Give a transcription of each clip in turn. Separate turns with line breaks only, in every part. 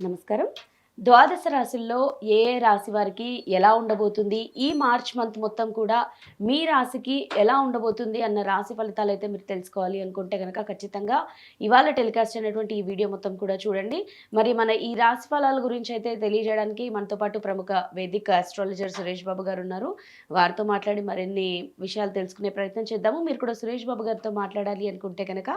నమస్కారం. ద్వాదశ రాశుల్లో ఏ ఏ రాశి వారికి ఎలా ఉండబోతుంది? ఈ మార్చ్ మంత్ మొత్తం కూడా మీ రాశికి ఎలా ఉండబోతుంది అన్న రాశి ఫలితాలు అయితే మీరు తెలుసుకోవాలి అనుకుంటే కనుక ఖచ్చితంగా ఇవాళ టెలికాస్ట్ అయినటువంటి ఈ వీడియో మొత్తం కూడా చూడండి. మరి మన ఈ రాశి ఫలాల గురించి అయితే తెలియజేయడానికి మనతో పాటు ప్రముఖ వేదిక ఆస్ట్రాలజర్ సురేష్ బాబు గారు ఉన్నారు. వారితో మాట్లాడి మరిన్ని విషయాలు తెలుసుకునే ప్రయత్నం చేద్దాము. మీరు కూడా సురేష్ బాబు గారితో మాట్లాడాలి అనుకుంటే కనుక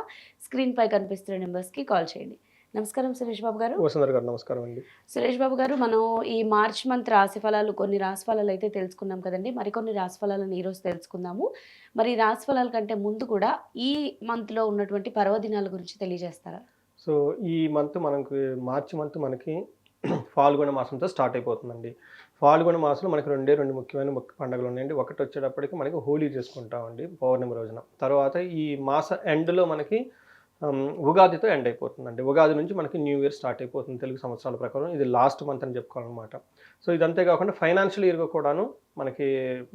స్క్రీన్పై కనిపిస్తున్న నెంబర్స్కి కాల్ చేయండి. నమస్కారం సురేష్ బాబు గారు.
వసుంధర గారు నమస్కారం అండి.
సురేష్ బాబు గారు మనం ఈ మార్చ్ మంత్ రాశి ఫలాలు కొన్ని రాశి ఫలాలు అయితే తెలుసుకున్నాం కదండి. మరికొన్ని రాశి ఫలాలను ఈరోజు తెలుసుకుందాము. మరి ఈ రాశి ఫలాల కంటే ముందు కూడా ఈ మంత్లో ఉన్నటువంటి పర్వదినాల గురించి తెలియజేస్తారా?
సో ఈ మంత్ మనకు మార్చి మంత్ మనకి ఫాల్గొన మాసంతో స్టార్ట్ అయిపోతుందండి. ఫాల్గొన మాసంలో మనకి రెండే రెండు ముఖ్యమైన ముఖ్య పండుగలు ఉన్నాయండి. ఒకటి వచ్చేటప్పటికి మనకి హోలీ చేసుకుంటామండి పౌర్ణమి రోజున. తర్వాత ఈ మాస ఎండ్లో మనకి ఉగాదితో ఎండ్ అయిపోతుందండి. ఉగాది నుంచి మనకి న్యూ ఇయర్ స్టార్ట్ అయిపోతుంది తెలుగు సంవత్సరాల ప్రకారం. ఇది లాస్ట్ మంత్ అని చెప్పుకోవాలన్నమాట. సో ఇదంతే కాకుండా ఫైనాన్షియల్ ఇయర్గా కూడాను మనకి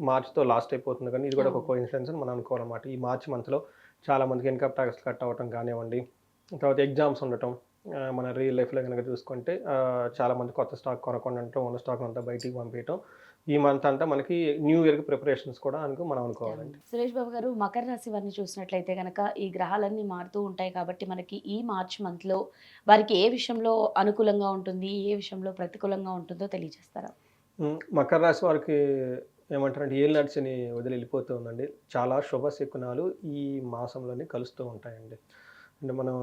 మార్చ్తో లాస్ట్ అయిపోతుంది కానీ ఇది కూడా ఒక కోయిన్సిడెన్స్ అని మనం అనుకోవాలన్నమాట. ఈ మార్చ్ మంత్లో చాలా మందికి ఇన్కమ్ ట్యాక్స్ కట్ అవ్వటం కానివ్వండి తర్వాత ఎగ్జామ్స్ ఉండటం మన రియల్ లైఫ్లో కనుక చూసుకుంటే ఆ, చాలా మంది కొత్త స్టాక్ కొనకుండా ఉండటం ఉన్న స్టాక్ అంతా బయటికి పంపించడం ఈ మంత్ అంతా మనకి న్యూ ఇయర్కి ప్రిపరేషన్స్ కూడా అనుకో మనం అనుకోవాలండి.
సురేష్ బాబు గారు మకర రాశి వారిని చూసినట్లయితే కనుక ఈ గ్రహాలన్నీ మారుతూ ఉంటాయి కాబట్టి మనకి ఈ మార్చ్ మంత్లో వారికి ఏ విషయంలో అనుకూలంగా ఉంటుంది ఏ విషయంలో ప్రతికూలంగా ఉంటుందో తెలియజేస్తారా?
మకర రాశి వారికి ఏమంటారంటే ఏళ్ళు నడిచిని వదిలి వెళ్ళిపోతూ ఉందండి. చాలా శుభ శకునాలు ఈ మాసంలోనే కలుస్తూ ఉంటాయండి. అంటే మనం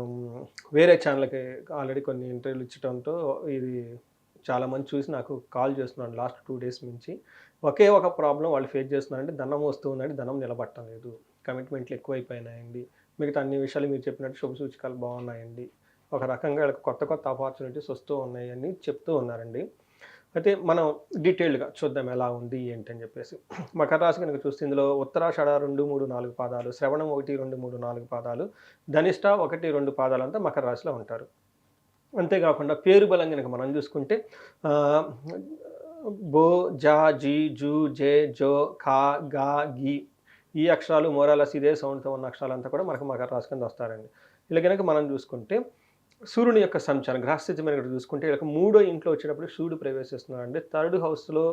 వేరే ఛానల్కి ఆల్రెడీ కొన్ని ఇంటర్వ్యూలు ఇచ్చడంతో ఇది చాలా మంది చూసి నాకు కాల్ చేస్తున్నాను లాస్ట్ టూ డేస్ నుంచి ఒకే ఒక ప్రాబ్లం వాళ్ళు ఫేస్ చేస్తున్నారంటే ధనం వస్తుందండి ధనం నిలబట్టం లేదు. కమిట్మెంట్లు ఎక్కువైపోయినాయండి. మిగతా అన్ని విషయాలు మీరు చెప్పినట్టు శుభ సూచకాలు బాగున్నాయండి. ఒక రకంగా వాళ్ళకి కొత్త కొత్త ఆపర్చునిటీస్ వస్తూ ఉన్నాయని చెప్తూ ఉన్నారండి. అయితే మనం డీటెయిల్డ్గా చూద్దాం ఎలా ఉంది ఏంటి అని చెప్పేసి. మకర రాశి కనుక చూస్తే ఇందులో ఉత్తరాషాఢ రెండు మూడు నాలుగు పాదాలు శ్రవణం ఒకటి రెండు మూడు నాలుగు పాదాలు ధనిష్ట ఒకటి రెండు పాదాలు అంతా మకర రాశిలో ఉంటారు. అంతేకాకుండా పేరు బలం కనుక మనం చూసుకుంటే బో జా జీ జూ జే జో ఖా గా గి ఈ అక్షరాలు మోరాలస్ ఇదే సౌండ్తో ఉన్న అక్షరాలంతా కూడా మనకు మకర రాశి కింద వస్తారండి ఇలా కనుక మనం చూసుకుంటే సూర్యుని యొక్క సంచారం గ్రహస్థితి మీద చూసుకుంటే ఇలా మూడో ఇంట్లో వచ్చేటప్పుడు సూర్యుడు ప్రవేశిస్తున్నాడు అంటే థర్డ్ హౌస్లో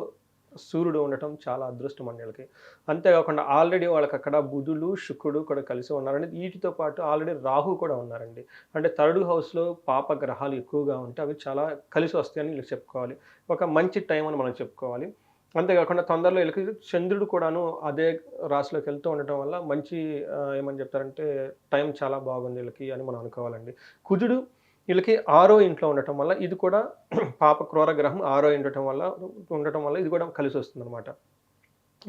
సూర్యుడు ఉండటం చాలా అదృష్టం అన్నిళ్ళకి అంతేకాకుండా ఆల్రెడీ వాళ్ళకి అక్కడ బుధుడు శుక్రుడు కూడా కలిసి ఉన్నారండి. వీటితో పాటు ఆల్రెడీ రాహు కూడా ఉన్నారండి. అంటే థర్డ్ హౌస్లో పాప గ్రహాలు ఎక్కువగా ఉంటే అవి చాలా కలిసి వస్తాయని చెప్పుకోవాలి. ఒక మంచి టైం అని మనం చెప్పుకోవాలి. అంతేకాకుండా తొందరలో వీళ్ళకి చంద్రుడు కూడాను అదే రాశిలోకి వెళ్తూ ఉండటం వల్ల మంచి ఏమని చెప్తారంటే టైం చాలా బాగుంది వీళ్ళకి అని మనం అనుకోవాలండి. కుజుడు వీళ్ళకి ఆరో ఇంట్లో ఉండటం వల్ల ఇది కూడా పాప క్రూర గ్రహం ఆరో ఉండటం వల్ల ఉండటం వల్ల ఇది కూడా కలిసి వస్తుంది అనమాట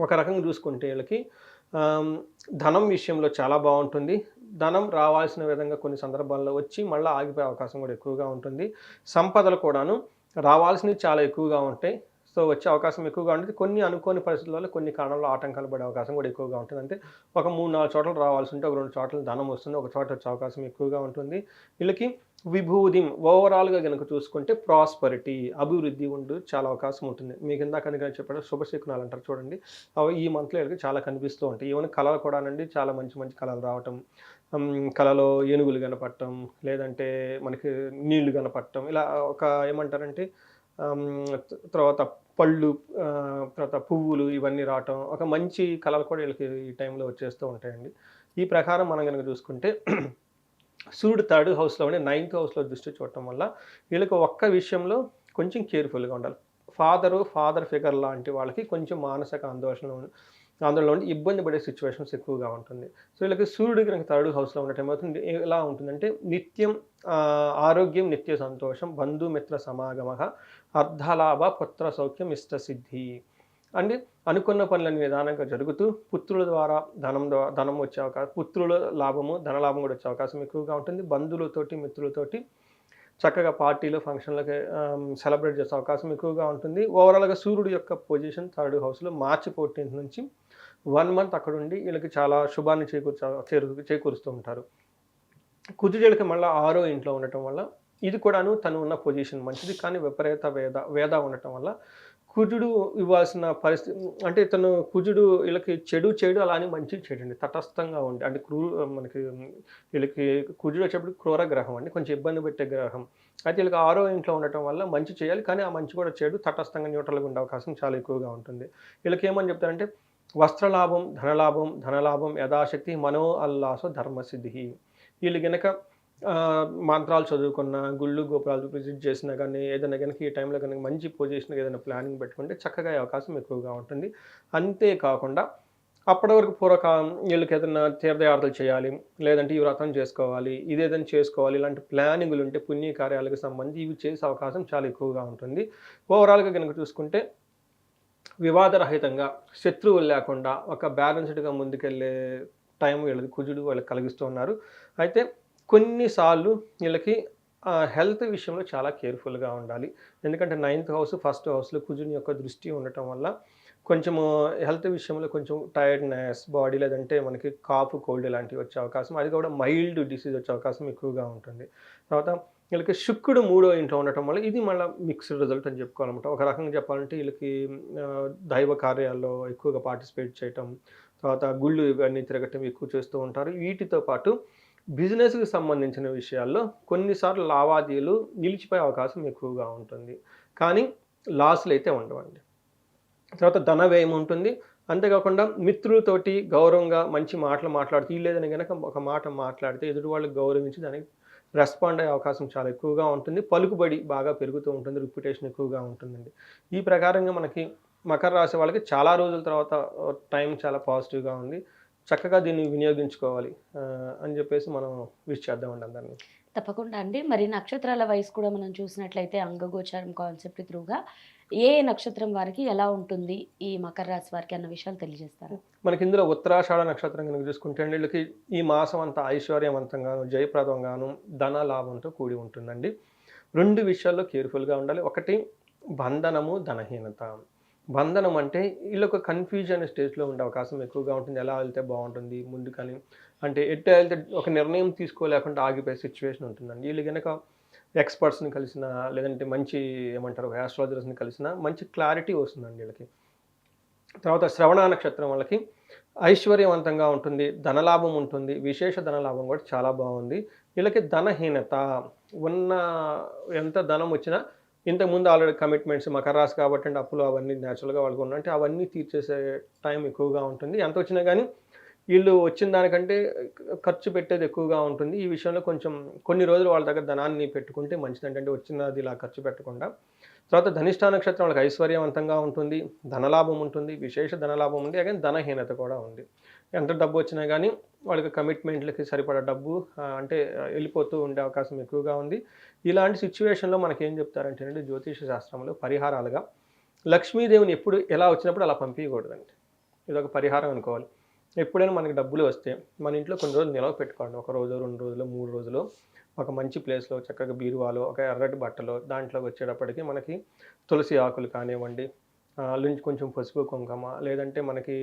ఒక రకంగా చూసుకుంటే వీళ్ళకి ధనం విషయంలో చాలా బాగుంటుంది. ధనం రావాల్సిన విధంగా కొన్ని సందర్భాల్లో వచ్చి మళ్ళీ ఆగిపోయే అవకాశం కూడా ఎక్కువగా ఉంటుంది. సంపదలు కూడాను రావాల్సినవి చాలా ఎక్కువగా ఉంటాయి. సో వచ్చే అవకాశం ఎక్కువగా ఉంటుంది. కొన్ని అనుకోని పరిస్థితుల వల్ల కొన్ని కారణాల్లో ఆటంకాలు పడే అవకాశం కూడా ఎక్కువగా ఉంటుంది. అంటే ఒక మూడు నాలుగు చోట్ల రావాల్సి ఉంటే ఒక రెండు చోట్ల ధనం వస్తుంది. ఒక చోట వచ్చే అవకాశం ఎక్కువగా ఉంటుంది. వీళ్ళకి విభూది ఓవరాల్గా కనుక చూసుకుంటే ప్రాస్పరిటీ అభివృద్ధి ఉండు చాలా అవకాశం ఉంటుంది. మీకు ఇందాక అందుకని చెప్పాడు శుభశకునాలు అంటారు చూడండి. అవి ఈ మంత్లో వీళ్ళకి చాలా కనిపిస్తూ ఉంటాయి. ఈవెన్ కళలు కూడా కూడానండి చాలా మంచి మంచి కళలు రావటం కళలో ఏనుగులు కనపడటం లేదంటే మనకి నీళ్ళు కనపడటం ఇలా ఒక ఏమంటారంటే తర్వాత పళ్ళు తర్వాత పువ్వులు ఇవన్నీ రావటం ఒక మంచి కళలు కూడా వీళ్ళకి ఈ టైంలో వచ్చేస్తూ ఉంటాయండి. ఈ ప్రకారం మనం కనుక చూసుకుంటే సూర్యుడు థర్డ్ హౌస్లో ఉండి నైన్త్ హౌస్లో దృష్టి చూడటం వల్ల వీళ్ళకి ఒక్క విషయంలో కొంచెం కేర్ఫుల్గా ఉండాలి. ఫాదరు ఫాదర్ ఫిగర్ లాంటి వాళ్ళకి కొంచెం మానసిక ఆందోళన ఆందోళన ఉండి ఇబ్బంది పడే సిచ్యువేషన్స్ ఎక్కువగా ఉంటుంది. సో వీళ్ళకి సూర్యుడు కనుక థర్డ్ హౌస్లో ఉండటం అవుతుంది ఎలా ఉంటుందంటే నిత్యం ఆరోగ్యం నిత్య సంతోషం బంధుమిత్ర సమాగమ అర్ధలాభ పుత్ర సౌఖ్యం ఇష్ట సిద్ధి. అంటే అనుకున్న పనులను నిదానంగా జరుగుతూ పుత్రుల ద్వారా ధనం ద్వారా ధనం వచ్చే అవకాశం పుత్రుల లాభము ధనలాభం కూడా వచ్చే అవకాశం ఎక్కువగా ఉంటుంది. బంధువులతోటి మిత్రులతోటి చక్కగా పార్టీలు ఫంక్షన్లకి సెలబ్రేట్ చేసే అవకాశం ఎక్కువగా ఉంటుంది. ఓవరాల్గా సూర్యుడు యొక్క పొజిషన్ థర్డ్ హౌస్లో మార్చి ఫోర్టీన్త్ నుంచి వన్ మంత్ అక్కడ ఉండి వీళ్ళకి చాలా శుభాన్ని చేకూర్చ చేకూరుస్తూ ఉంటారు. కుజుజులకి మళ్ళీ ఆరో ఇంట్లో ఉండటం వల్ల ఇది కూడాను తను ఉన్న పొజిషన్ మంచిది. కానీ విపరీత వేద వేద ఉండటం వల్ల కుజుడు ఇవ్వాల్సిన పరిస్థితి అంటే తను కుజుడు వీళ్ళకి చెడు చెడు అలానే మంచి చెడు అండి. తటస్థంగా ఉండి అంటే క్రూ మనకి వీళ్ళకి కుజుడు వచ్చేప్పుడు క్రూర గ్రహం అండి. కొంచెం ఇబ్బంది పెట్టే గ్రహం. అయితే వీళ్ళకి ఆరో ఇంట్లో ఉండటం వల్ల మంచి చేయాలి. కానీ ఆ మంచి కూడా చెడు తటస్థంగా న్యూట్రల్గా ఉండే అవకాశం చాలా ఎక్కువగా ఉంటుంది. వీళ్ళకి ఏమని చెప్తారంటే వస్త్రలాభం ధనలాభం ధనలాభం యథాశక్తి మనో అల్లాసో ధర్మసిద్ధి వీళ్ళు గనక మంత్రాలు చదువుకున్న గుళ్ళు గోపురాలు విజిట్ చేసినా కానీ ఏదైనా కనుక ఈ టైంలో కనుక మంచి పొజిషన్ ఏదైనా ప్లానింగ్ పెట్టుకుంటే చక్కగా అవకాశం ఎక్కువగా ఉంటుంది. అంతేకాకుండా అప్పటి వరకు పూర్వకాలం వీళ్ళకి ఏదైనా తీర్థయాత్రలు చేయాలి లేదంటే ఈ వ్రతం చేసుకోవాలి ఇదేదైనా చేసుకోవాలి ఇలాంటి ప్లానింగ్లు ఉంటే పుణ్య కార్యాలకు సంబంధించి ఇవి చేసే అవకాశం చాలా ఎక్కువగా ఉంటుంది. ఓవరాల్గా కనుక చూసుకుంటే వివాదరహితంగా శత్రువులు లేకుండా ఒక బ్యాలెన్స్డ్గా ముందుకెళ్ళే టైం వీళ్ళది కుజుడు వాళ్ళకి కలిగిస్తూ ఉన్నారు. అయితే కొన్నిసార్లు వీళ్ళకి హెల్త్ విషయంలో చాలా కేర్ఫుల్గా ఉండాలి. ఎందుకంటే నైన్త్ హౌస్ ఫస్ట్ హౌస్లో కుజుని యొక్క దృష్టి ఉండటం వల్ల కొంచెము హెల్త్ విషయంలో కొంచెం టైర్డ్నెస్ బాడీ లేదంటే మనకి కాపు కోల్డ్ ఇలాంటివి వచ్చే అవకాశం అది కూడా మైల్డ్ డిసీజ్ వచ్చే అవకాశం ఎక్కువగా ఉంటుంది. తర్వాత వీళ్ళకి శుక్రుడు మూడో ఇంట్లో ఉండటం వల్ల ఇది మళ్ళీ మిక్స్డ్ రిజల్ట్ అని చెప్పుకోవాలన్నమాట. ఒక రకంగా చెప్పాలంటే వీళ్ళకి దైవ కార్యాల్లో ఎక్కువగా పార్టిసిపేట్ చేయటం తర్వాత గుళ్ళు ఇవన్నీ తిరగటం ఎక్కువ చేస్తూ ఉంటారు. వీటితో పాటు బిజినెస్కి సంబంధించిన విషయాల్లో కొన్నిసార్లు లావాదేవీలు నిలిచిపోయే అవకాశం ఎక్కువగా ఉంటుంది. కానీ లాస్లు అయితే ఉండవండి. తర్వాత ధన వ్యయం ఉంటుంది. అంతేకాకుండా మిత్రులతోటి గౌరవంగా మంచి మాటలు మాట్లాడుతూ లేదని కనుక ఒక మాట మాట్లాడితే ఎదుటి వాళ్ళు గౌరవించి దానికి రెస్పాండ్ అయ్యే అవకాశం చాలా ఎక్కువగా ఉంటుంది. పలుకుబడి బాగా పెరుగుతూ ఉంటుంది. రిప్యుటేషన్ ఎక్కువగా ఉంటుందండి. ఈ ప్రకారంగా మనకి మకర రాశి వాళ్ళకి చాలా రోజుల తర్వాత టైం చాలా పాజిటివ్గా ఉంది. చక్కగా దీన్ని వినియోగించుకోవాలి అని చెప్పేసి మనం విష్ చేద్దామండి అందరినీ.
తప్పకుండా అండి. మరి నక్షత్రాల వయసు కూడా మనం చూసినట్లయితే అంగగోచారం కాన్సెప్ట్ త్రూగా ఏ నక్షత్రం వారికి ఎలా ఉంటుంది ఈ మకర రాశి వారికి అన్న విషయాలు తెలియజేస్తారు.
మనకి ఇందులో ఉత్తరాషాఢ నక్షత్రం కనుక చూసుకుంటే అండి వీళ్ళకి ఈ మాసం అంతా ఐశ్వర్యవంతంగాను జయప్రదంగాను ధన లాభంతో కూడి ఉంటుందండి. రెండు విషయాల్లో కేర్ఫుల్గా ఉండాలి. ఒకటి బంధనము ధనహీనత. బంధనం అంటే వీళ్ళొక కన్ఫ్యూజన్ స్టేజ్లో ఉండే అవకాశం ఎక్కువగా ఉంటుంది. ఎలా వెళ్తే బాగుంటుంది ముందుకని అంటే ఎట్లా వెళ్తే ఒక నిర్ణయం తీసుకోలేకుండా ఆగిపోయే సిచ్యువేషన్ ఉంటుందండి. వీళ్ళు కనుక ఎక్స్పర్ట్స్ని కలిసిన లేదంటే మంచి ఏమంటారు ఆస్ట్రాలజర్స్ని కలిసిన మంచి క్లారిటీ వస్తుందండి వీళ్ళకి. తర్వాత శ్రవణ నక్షత్రం వాళ్ళకి ఐశ్వర్యవంతంగా ఉంటుంది ధనలాభం ఉంటుంది విశేష ధనలాభం కూడా చాలా బాగుంది. వీళ్ళకి ధనహీనత ఉన్న ఎంత ధనం వచ్చినా ఇంతకుముందు ఆల్రెడీ కమిట్మెంట్స్ మకర రాశి కాబట్టి అంటే అప్పులు అవన్నీ న్యాచురల్గా వాళ్ళకు ఉన్నట్టు అవన్నీ తీర్చేసే టైం ఎక్కువగా ఉంటుంది. ఎంత వచ్చినా కానీ వీళ్ళు వచ్చిన దానికంటే ఖర్చు పెట్టేది ఎక్కువగా ఉంటుంది. ఈ విషయంలో కొంచెం కొన్ని రోజులు వాళ్ళ దగ్గర ధనాన్ని పెట్టుకుంటే మంచిది ఏంటంటే వచ్చినది ఇలా ఖర్చు పెట్టకుండా. తర్వాత ధనిష్టా నక్షత్రం వాళ్ళకి ఐశ్వర్యవంతంగా ఉంటుంది. ధనలాభం ఉంటుంది. విశేష ధనలాభం ఉంది. అగైన్ ధనహీనత కూడా ఉంది. ఎంత డబ్బు వచ్చినా కానీ వాళ్ళకి కమిట్మెంట్లకి సరిపడా డబ్బు అంటే వెళ్ళిపోతూ ఉండే అవకాశం ఎక్కువగా ఉంది. ఇలాంటి సిచ్యువేషన్లో మనకి ఏం చెప్తారంటే జ్యోతిష శాస్త్రంలో పరిహారాలుగా లక్ష్మీదేవిని ఎప్పుడు ఎలా వచ్చినప్పుడు అలా పంపించకూడదండి ఇదొక పరిహారం అనుకోవాలి. ఎప్పుడైనా మనకి డబ్బులు వస్తే మన ఇంట్లో కొన్ని రోజులు నిలవ పెట్టుకోండి. ఒక రోజు రెండు రోజులు మూడు రోజులు ఒక మంచి ప్లేస్లో చక్కగా బీరువాలో ఒక ఎర్రటి బట్టలో దాంట్లో వచ్చేటప్పటికి మనకి తులసి ఆకులు కానివ్వండి ఆ, నుంచి కొంచెం పసుపు కుంకుమ లేదంటే మనకి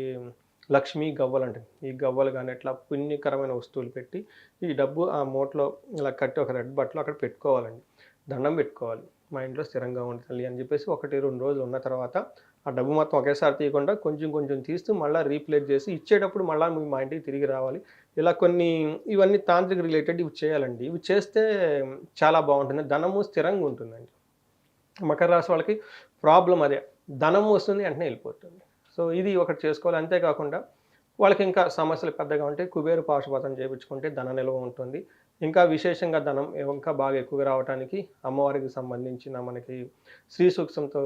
లక్ష్మీ గవ్వలు అంటే ఈ గవ్వలు కానీ ఇట్లా పుణ్యకరమైన వస్తువులు పెట్టి ఈ డబ్బు ఆ మూటలో ఇలా కట్టి ఒక రెడ్ బట్టలో అక్కడ పెట్టుకోవాలండి. దండం పెట్టుకోవాలి. మా ఇంట్లో స్థిరంగా ఉంటుంది అని చెప్పేసి ఒకటి రెండు రోజులు ఉన్న తర్వాత ఆ డబ్బు మొత్తం ఒకేసారి తీయకుండా కొంచెం కొంచెం తీస్తూ మళ్ళీ రీప్లేస్ చేసి ఇచ్చేటప్పుడు మళ్ళీ మా ఇంటికి తిరిగి రావాలి. ఇలా కొన్ని ఇవన్నీ తాంత్రిక రిలేటెడ్ ఇవి చేయాలండి. ఇవి చేస్తే చాలా బాగుంటుంది. ధనము స్థిరంగా ఉంటుందండి. మకర రాశి వాళ్ళకి ప్రాబ్లం అదే. ధనం వస్తుంది వెంటనే వెళ్ళిపోతుంది. సో ఇది ఒకటి చేసుకోవాలి. అంతేకాకుండా వాళ్ళకి ఇంకా సమస్యలు పెద్దగా ఉంటే కుబేరు పాశుపతం చేయించుకుంటే ధన నిల్వ ఉంటుంది. ఇంకా విశేషంగా ధనం ఇంకా బాగా ఎక్కువగా రావడానికి అమ్మవారికి సంబంధించిన మనకి శ్రీ సూక్ష్మంతో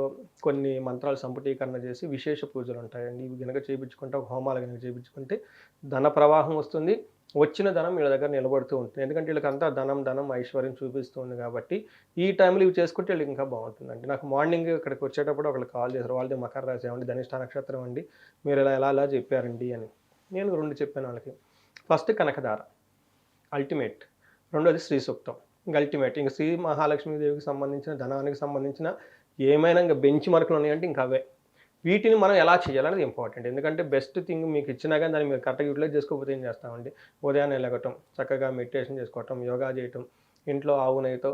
కొన్ని మంత్రాలు సంపుటీకరణ చేసి విశేష పూజలు ఉంటాయండి. ఇవి గనక చేయించుకుంటే ఒక హోమాలు కనుక చేయించుకుంటే ధన ప్రవాహం వస్తుంది. వచ్చిన ధనం వీళ్ళ దగ్గర నిలబడుతూ ఉంటుంది. ఎందుకంటే వీళ్ళకంతా ధనం ధనం ఐశ్వర్యం చూపిస్తుంది కాబట్టి ఈ టైంలో ఇవి చేసుకుంటే వీళ్ళకి ఇంకా బాగుంటుందండి. నాకు మార్నింగ్ ఇక్కడికి వచ్చేటప్పుడు ఒకళ్ళు కాల్ చేశారు. వాళ్ళది మకర రాశి ఏమండి? ధనిష్ట నక్షత్రం అండి. మీరు ఇలా ఎలా ఎలా చెప్పారండి అని. నేను రెండు చెప్పాను వాళ్ళకి. ఫస్ట్ కనకదార అల్టిమేట్ రెండోది శ్రీ సూక్తం. ఇంకా అల్టిమేట్ ఇంకా శ్రీ మహాలక్ష్మీదేవికి సంబంధించిన ధనానికి సంబంధించిన ఏమైనా ఇంకా బెంచ్ మార్కులు ఉన్నాయంటే ఇంకా అవే. వీటిని మనం ఎలా చేయాలనేది ఇంపార్టెంట్. ఎందుకంటే బెస్ట్ థింగ్ మీకు ఇచ్చినా కానీ దాన్ని మీరు కరెక్ట్గా యూటిలైజ్ చేసుకోకపోతే ఏం చేస్తామండి? ఉదయాన్నే లెగటం చక్కగా మెడిటేషన్ చేసుకోవటం యోగా చేయటం ఇంట్లో ఆవు నెయ్యితో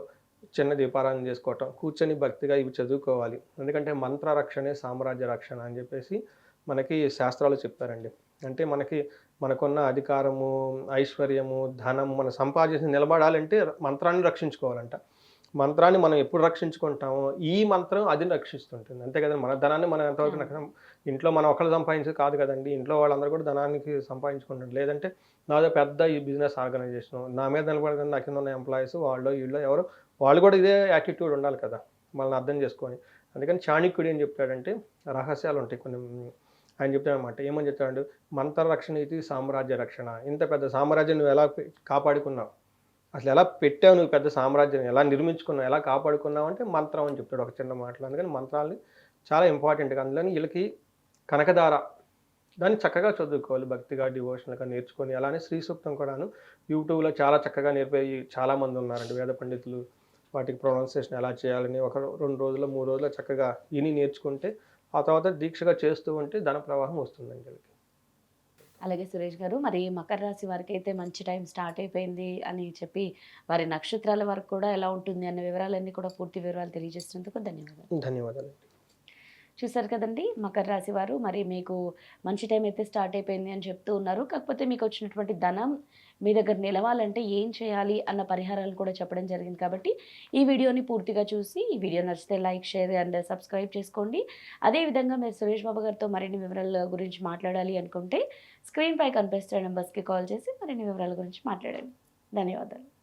చిన్న దీపారాధన చేసుకోవటం కూర్చొని భక్తిగా ఇవి చదువుకోవాలి. ఎందుకంటే మంత్ర రక్షణే సామ్రాజ్య రక్షణ అని చెప్పేసి మనకి శాస్త్రాలు చెప్పారండి అంటే మనకి మనకున్న అధికారము ఐశ్వర్యము ధనం మన సంపాదించి నిలబడాలంటే మంత్రాన్ని రక్షించుకోవాలంట. మంత్రాన్ని మనం ఎప్పుడు రక్షించుకుంటామో ఈ మంత్రం అది రక్షిస్తుంటుంది. అంతే కదండి మన ధనాన్ని మనం ఎంతవరకు ఇంట్లో మనం ఒకళ్ళు సంపాదించేది కాదు కదండి ఇంట్లో వాళ్ళందరూ కూడా ధనానికి సంపాదించుకుంటారు లేదంటే నాదో పెద్ద ఈ బిజినెస్ ఆర్గనైజేషన్ నా మీద నిలబడి నా కింద ఉన్న ఎంప్లాయీస్ వాళ్ళు వీళ్ళు ఎవరు వాళ్ళు కూడా ఇదే యాటిట్యూడ్ ఉండాలి కదా మనల్ని అర్థం చేసుకొని. అందుకని చాణక్యుడు ఏం చెప్తాడంటే రహస్యాలు ఉంటాయి కొన్ని ఆయన చెప్తాడనమాట ఏమని చెప్తాడు మంత్ర రక్షణ ఇది సామ్రాజ్య రక్షణ. ఇంత పెద్ద సామ్రాజ్యం నువ్వు ఎలా కాపాడుకున్నావు? అసలు ఎలా పెట్టావు నువ్వు పెద్ద సామ్రాజ్యం? ఎలా నిర్మించుకున్నావు? ఎలా కాపాడుకున్నావు అంటే మంత్రం అని చెప్తాడు ఒక చిన్న మాటలు. అందుకని మంత్రాలని చాలా ఇంపార్టెంట్గా అందులోని వీళ్ళకి కనకదార దాన్ని చక్కగా చదువుకోవాలి. భక్తిగా డివోషనల్గా నేర్చుకొని అలానే శ్రీ సూక్తం కూడాను యూట్యూబ్లో చాలా చక్కగా నేర్పే చాలా మంది ఉన్నారండి వేద పండితులు. వాటికి ప్రొనౌన్సియేషన్ ఎలా చేయాలని ఒక రెండు రోజులు మూడు రోజులు చక్కగా ఇని నేర్చుకుంటే ఆ తర్వాత దీక్షగా చేస్తూ ఉంటే ధన ప్రవాహం వస్తుందండి వీళ్ళకి.
అలాగే సురేష్ గారు మరి మకర రాశి వారికి అయితే మంచి టైం స్టార్ట్ అయిపోయింది అని చెప్పి వారి నక్షత్రాల వరకు కూడా ఎలా ఉంటుంది అన్న వివరాలన్నీ కూడా పూర్తి వివరాలు తెలియజేసినందుకు ధన్యవాదాలు.
ధన్యవాదాలు.
చూసారు కదండి మకర రాశి వారు మరి మీకు మంచి టైం అయితే స్టార్ట్ అయిపోయింది అని చెప్తూ ఉన్నారు. కాకపోతే మీకు వచ్చినటువంటి ధనం మీ దగ్గర నిలవాలంటే ఏం చేయాలి అన్న పరిహారాలు కూడా చెప్పడం జరిగింది కాబట్టి ఈ వీడియోని పూర్తిగా చూసి ఈ వీడియో నచ్చితే లైక్ షేర్ అండ్ సబ్స్క్రైబ్ చేసుకోండి. అదేవిధంగా మీరు సురేష్ బాబు గారితో మరిన్ని వివరాల గురించి మాట్లాడాలి అనుకుంటే స్క్రీన్పై కనిపిస్తున్న నెంబర్స్కి కాల్ చేసి మరిన్ని వివరాల గురించి మాట్లాడండి. ధన్యవాదాలు.